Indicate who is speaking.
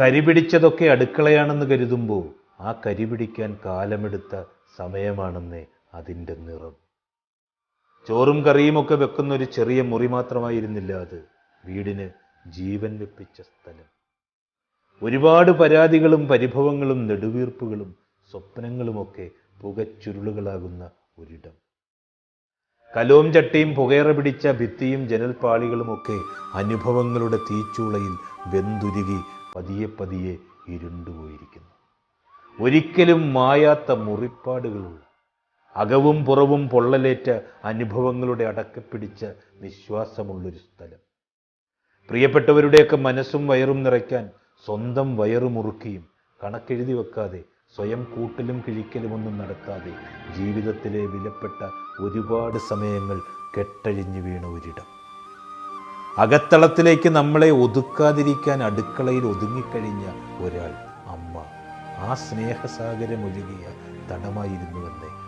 Speaker 1: കരിപിടിച്ചതൊക്കെ അടുക്കളയാണെന്ന് കരുതുമ്പോൾ ആ കരിപിടിക്കാൻ കാലമെടുത്ത സമയമാണെന്നേ അതിന്റെ നിറം. ചോറും കറിയുമൊക്കെ വെക്കുന്ന ഒരു ചെറിയ മുറി മാത്രമായിരുന്നില്ല അത്. വീടിന് ജീവൻ വെപ്പിച്ച സ്ഥലം. ഒരുപാട് പരാതികളും പരിഭവങ്ങളും നെടുവീർപ്പുകളും സ്വപ്നങ്ങളുമൊക്കെ പുകച്ചുരുളുകളാകുന്ന ഒരിടം. കലോം ചട്ടിയും പുകയറ പിടിച്ച ഭിത്തിയും ജനൽപാളികളുമൊക്കെ അനുഭവങ്ങളുടെ തീച്ചൂളയിൽ വെന്തുരുകി പതിയെ പതിയെ ഇരുണ്ടുപോയിരിക്കുന്നു ഒരിക്കലും മായാത്ത മുറിപ്പാടുകളുള്ള അകവും പുറവും പൊള്ളലേറ്റ അനുഭവങ്ങളുടെ അടക്കപ്പിടിച്ച നിശ്വാസമുള്ളൊരു സ്ഥലം. പ്രിയപ്പെട്ടവരുടെയൊക്കെ മനസ്സും വയറും നിറയ്ക്കാൻ സ്വന്തം വയറു മുറുക്കിയും കണക്കെഴുതി വെക്കാതെ സ്വയം കൂട്ടലും കിഴിക്കലുമൊന്നും നടക്കാതെ ജീവിതത്തിലെ വിലപ്പെട്ട ഒരുപാട് സമയങ്ങൾ കെട്ടഴിഞ്ഞു വീണ ഒരിടം. അകത്തളത്തിലേക്ക് നമ്മളെ ഒതുക്കാതിരിക്കാൻ അടുക്കളയിൽ ഒതുങ്ങിക്കഴിഞ്ഞ ഒരാൾ അമ്മ. ആ സ്നേഹസാഗരം ഒഴുകിയ തടമായിരുന്നുവെന്നേ.